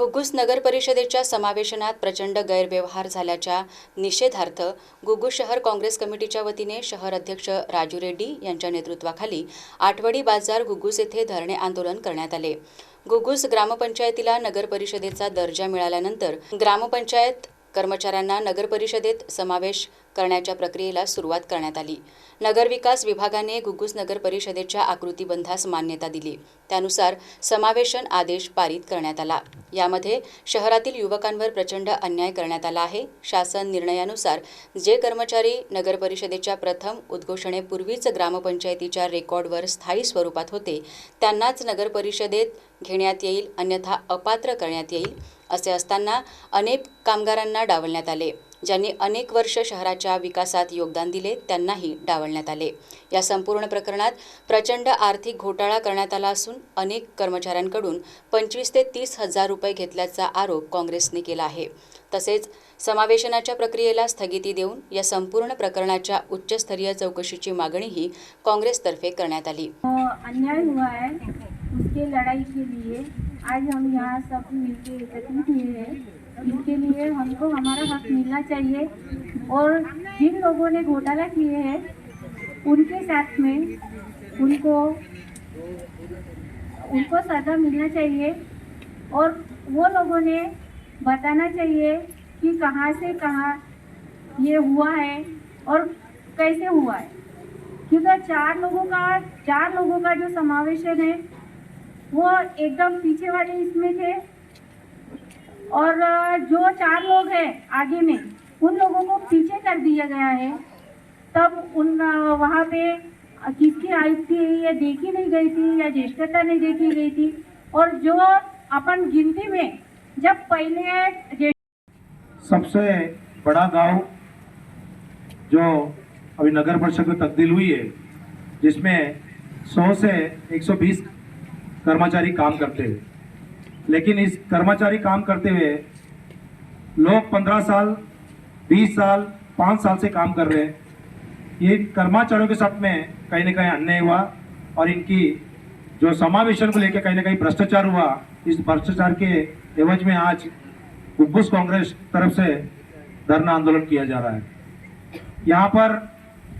घुग्गुस नगर परिषदेच्या समावेशनात प्रचंड गैरव्यवहार झाल्याच्या निषेधार्थ घुग्गुस शहर काँग्रेस कमिटीच्या वतीने शहर अध्यक्ष राजू रेड्डी यांच्या नेतृत्वाखाली आठवडी बाजार घुग्गुस येथे धरणे आंदोलन करण्यात आले. घुग्गुस ग्रामपंचायतीला नगर परिषदेचा दर्जा मिळाल्यानंतर ग्रामपंचायत कर्मचाऱ्यांना नगर परिषदेत समावेश करण्याच्या प्रक्रियेला सुरुवात करण्यात आली. नगरविकास विभागाने घुग्गुस नगर परिषदेच्या आकृतीबंधास मान्यता दिली. त्यानुसार समावेशन आदेश पारित करण्यात आला. यामध्ये शहरातील युवकांवर प्रचंड अन्याय करण्यात आला आहे. शासन निर्णयानुसार जे कर्मचारी नगर परिषदेच्या प्रथम उद्घोषणेपूर्वीच ग्रामपंचायतीच्या रेकॉर्डवर स्थायी स्वरूपात होते त्यांनाच नगर परिषदेत घेण्यात येईल अन्यथा अपात्र करण्यात येईल असे असताना अनेक कामगारांना डावलण्यात आले ज्यांनी अनेक वर्ष शहराच्या विकासात योगदान दिले त्यांनाही डावलण्यात आले. या संपूर्ण प्रकरणात प्रचंड आर्थिक घोटाळा करण्यात आला असून अनेक कर्मचाऱ्यांकडून पंचवीस ते तीस हजार रुपये घेतल्याचा आरोप काँग्रेसने केला आहे. तसेच समावेशनाच्या प्रक्रियेला स्थगिती देऊन या संपूर्ण प्रकरणाच्या उच्चस्तरीय चौकशीची मागणीही काँग्रेसतर्फे करण्यात आली. अन्याय हुआ है उसके लड़ाई के लिए आज हम यहाँ सब मिलके एकत्रित हुए हैं। इसके लिए हमको हमारा हक मिलना चाहिए। और जिन लोगों ने घोटाला किए हैं, उनके साथ में उनको उनको सजा मिलना चाहिए। और वो लोगों ने बताना चाहिए कि कहाँ से कहाँ ये हुआ है और कैसे हुआ है। क्योंकि चार लोगों का, चार लोगों का जो समावेशन है वो एकदम पीछे वाले इसमें थे। और जो चार लोग हैं आगे में, उन लोगों को पीछे कर दिया गया है। तब उन वहाँ पे किसकी आई थी, या देखी नहीं गई थी या ज्येष्ठता नहीं देखी गई थी। और जो अपन गिनती में, जब पहले सबसे बड़ा गाँव जो अभी नगर परिषद में तब्दील हुई है, जिसमें 100 से 120 कर्मचारी काम करते हैं लेकिन इस कर्मचारी काम करते हुए लोग 15 साल 20 साल 5 साल से काम कर रहे हैं। ये कर्मचारियों के साथ में कहीं ना कहीं अन्याय हुआ और इनकी जो समावेशन को लेकर कहीं ना कहीं भ्रष्टाचार हुआ, इस भ्रष्टाचार के एवज में आज गुब्बुस कांग्रेस तरफ़ से धरना आंदोलन किया जा रहा है। यहाँ पर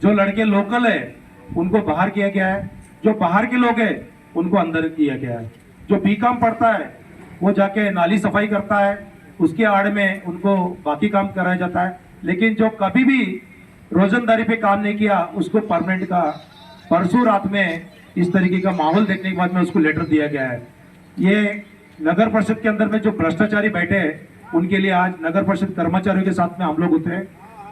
जो लड़के लोकल है, उनको बाहर किया गया है। जो बाहर के लोग हैं उनको अंदर किया गया है। जो बीकॉम पढ़ता है, वो जाके नाली सफ़ाई करता है, उसके आड़ में उनको बाकी काम कराया जाता है। लेकिन जो कभी भी रोजंदारी पे काम नहीं किया, उसको परमानेंट का परसों रात में इस तरीके का माहौल देखने के बाद में उसको लेटर दिया गया है। ये नगर परिषद के अंदर में जो भ्रष्टाचारी बैठे हैं, उनके लिए आज नगर परिषद कर्मचारियों के साथ में हम लोग उतरे।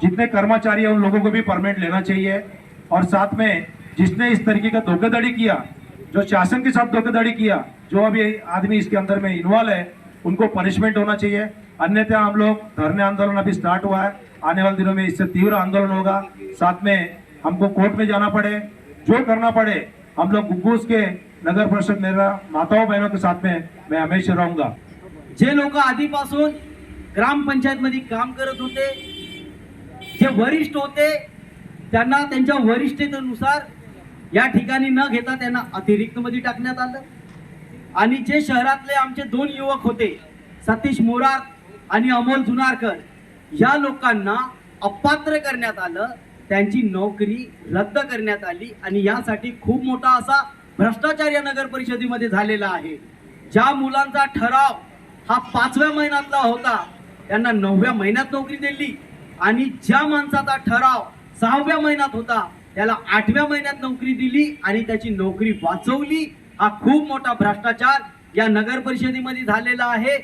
जितने कर्मचारी हैं, उन लोगों को भी परमानेंट लेना चाहिए। और साथ में जिसने इस तरीके का धोखाधड़ी किया जो शासन के साथ धोखाधड़ी किया, जो अभी आदमी इसके अंदर में इन्वॉल्व है, उनको पनिशमेंट होना चाहिए। अन्यथा हम लोग धरने आंदोलन अभी स्टार्ट हुआ है। आने वाले दिनों में इससे तीव्र आंदोलन होगा। साथ में हमको कोर्ट में जाना पड़े। जो करना पड़े, हम लोग गुग्गूस के नगर परिषद मेरा माताओं बहनों के साथ में मैं हमेशा रहूँगा। जे लोक आधीपासून ग्रामपंचायत मध्ये काम करत होते, जे वरिष्ठ होते, त्यांना त्यांच्या वरिष्ठतेनुसार या ठिकाणी न घेता त्यांना अतिरिक्त मध्ये टाकण्यात आलं. आणि जे शहरातले आमचे दोन युवक होते सतीश मोरार आणि अमोल जुनारकर या लोकांना अपात्र करण्यात आलं. त्यांची नोकरी रद्द करण्यात आली आणि यासाठी खूप मोठा असा भ्रष्टाचार या नगर परिषदेमध्ये झालेला आहे. ज्या मुलांचा ठराव हा पाचव्या महिन्यातला होता त्यांना नवव्या महिन्यात नोकरी दिली आणि ज्या माणसाचा ठराव सहाव्या महिन्यात होता त्याला आठव्या महिन्यात नोकरी दिली आणि त्याची नोकरी वाचवली. हा खूप मोठा भ्रष्टाचार या नगर परिषदेमध्ये झालेला आहे.